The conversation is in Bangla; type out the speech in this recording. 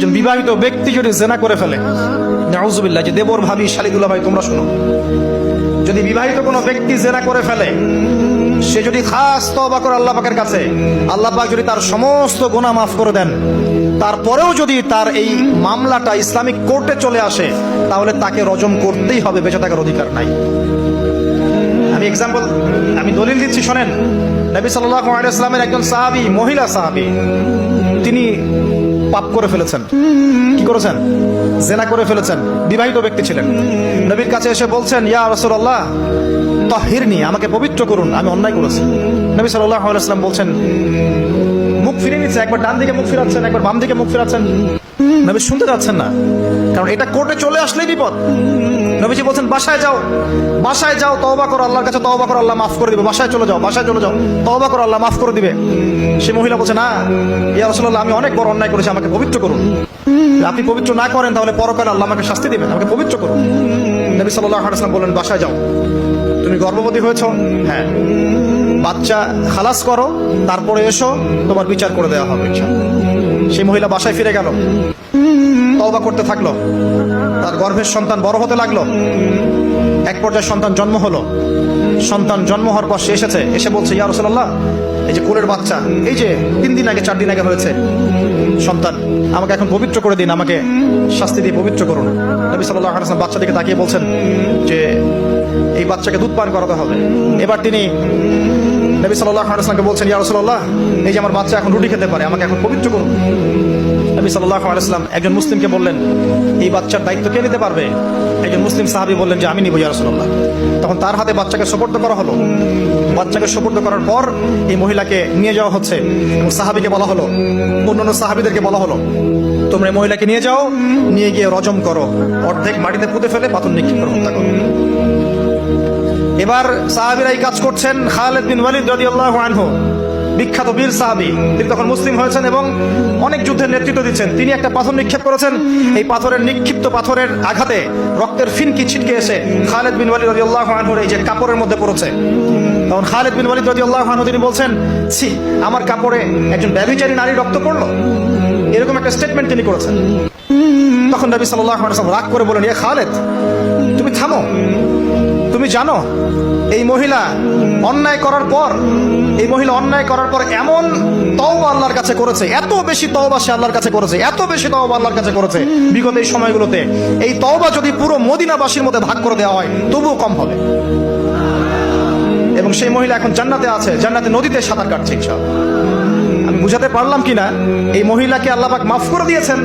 একজন বিবাহিত ব্যক্তি যদি জেনা করে ফেলে, নাউজুবিল্লাহ, যে দেবর ভাবি, শালিদুল্লাহ ভাই, তোমরা শোনো। যদি বিবাহিত কোনো ব্যক্তি জেনা করে ফেলে, সে যদি খাস তবা করে আল্লাহ পাকের কাছে, আল্লাহ পাক যদি তার সমস্ত গোনা মাফ করে দেন, তারপরেও যদি তার এই মামলাটা ইসলামিক কোর্টে চলে আসে, তাহলে তাকে রজম করতেই হবে, বেঁচে থাকার অধিকার নাই। আমি এক্সাম্পল আমি দলিল দিচ্ছি, শোনেন। নবী সাল্লাল্লাহু আলাইহি সাল্লামের একজন সাহাবী, মহিলা সাহাবী। পাপ করে ফেলেছেন। কি করেছেন? জেনা করে ফেলেছেন। বিবাহিত ব্যক্তি ছিলেন। নবীর কাছে এসে বলছেন, ইয়া রাসূলুল্লাহ, তাহিরনি, আমাকে পবিত্র করুন, আমি অন্যায় করেছি। নবী সাল্লাহ আলাইহি সাল্লাম বলছেন, মুখ ফিরে নিচ্ছে একবার ডান দিকে মুখ ফিরাচ্ছেন, একবার বাম দিকে মুখ ফিরাচ্ছেন। নবী শুনতে যাচ্ছেন না। কারণ এটা কোর্টে চলে আসলেই বিপদ। নবীজি বলছেন, বাসায় যাও বাসায় যাও, তওবা করো, আল্লাহর কাছে তওবা করো, আল্লাহ মাফ করে দিবে। বাসায় চলে যাও, বাসায় চলে যাও, তওবা করো, আল্লাহ মাফ করে দিবে। সে মহিলা বলছে, না, ইয়া রাসূলুল্লাহ, আমি অনেক বড় অন্যায় করেছি, আমাকে পবিত্র করুন। আপনি পবিত্র না করেন, তাহলে পরকালে আল্লাহ আমাকে শাস্তি দিবেন, আমাকে পবিত্র করুন। নবী সাল্লাল্লাহু আলাইহি ওয়াসাল্লাম বললেন, বাসায় যাও। তুমি গর্ভবতী হয়েছো? হ্যাঁ। বাচ্চা খালাস করো, তারপরে এসো, তোমার বিচার করে দেওয়া হবে। সেই মহিলা বাসায় ফিরে গেল। তওবা করতে থাকল। তার গর্ভের সন্তান বড় হতে লাগল। এক পর্যায়ে সন্তান জন্ম হলো। সন্তান জন্ম হওয়ার পর সে এসেছে, এসে বলছে, ইয়া রাসূলুল্লাহ, এই যে কোলের বাচ্চা, এই যে তিন দিন আগে, চার দিন আগে হয়েছে। সন্তান, আমাকে এখন পবিত্র করে দিন, আমাকে শাস্তি দিয়ে পবিত্র করুন। নবী ওয়াসাল্লাম বাচ্চা দিকে তাকিয়ে বলছেন যে বাচ্চাকে দুধ পান করাতে হবে। এবার তিনি নবী সাল্লাহ আসলামকে বলছেন, ইয়া রাসূলুল্লাহ, এই যে আমার বাচ্চা এখন রুটি খেতে পারে, আমাকে এখন পবিত্র করুন। নবী সাল্লাল্লাহু আলাইহি ওয়াসাল্লাম একজন মুসলিমকে বললেন, এই বাচ্চার দায়িত্ব কে নিতে পারবে? একজন মুসলিম সাহাবী বললেন যে, আমি নিব ইয়া রাসূলুল্লাহ। তখন তার হাতে বাচ্চাকে সোপর্দ করা হলো। বাচ্চাকে সোপর্দ করার পর এই মহিলাকে নিয়ে যাওয়া হচ্ছে। সাহাবীকে বলা হলো, অন্যান্য সাহাবীদেরকে বলা হলো, তোমরা মহিলাকে নিয়ে যাও, নিয়ে গিয়ে রজম করো, অর্ধেক মাটিতে পুঁতে ফেলে পাথর নিক্ষেপ করে হত্যা করো। এবার সাহাবিরা এই কাজ করছেন খালেদ বিন ওয়ালিদ রাদিয়াল্লাহু আনহু। বিখ্যাত বীর সাহাবি, তিনি তখন মুসলিম হয়েছেন এবং অনেক যুদ্ধের নেতৃত্ব দিচ্ছেন। তিনি একটা পাথর নিক্ষেপ করেছেন। এই পাথরের নিক্ষিপ্ত পাথরের আঘাতে রক্তের ফিনকি ছিটকে এসে খালেদ বিন ওয়ালিদ রাদিয়াল্লাহু আনহুর এই যে কাপড়ের মধ্যে পড়েছে। তখন খালেদ বিন ওয়ালিদ রাদিয়াল্লাহু আনহু তিনি বলছেন, ছি, আমার কাপড়ে একজন ব্যভিচারী নারী রক্ত পড়ল? এরকম একটা স্টেটমেন্ট তিনি করেছেন। তখন নবী ওয়াসাল্লাম রাগ করে বলেন ইয়া খালেদ, তুমি থামো। তুমি জানো, এই মহিলা অন্যায় করার পর, এই মহিলা অন্যায় করার পর এমন তওবা আল্লাহর কাছে করেছে, এত বেশি তওবা সে আল্লাহর কাছে করেছে, এত বেশি তওবা আল্লাহর কাছে করেছে। বিগত এই সময়গুলোতে এই তওবা যদি পুরো মদিনাবাসীর মধ্যে ভাগ করে দেওয়া হয়, তবুও কম হবে। এবং সেই মহিলা এখন জান্নাতে আছে, জান্নাতে নদীতে সাঁতার কাটছে আমি বুঝাতে পারলাম কিনা, এই মহিলাকে আল্লাহ পাক মাফ করে দিয়েছেন।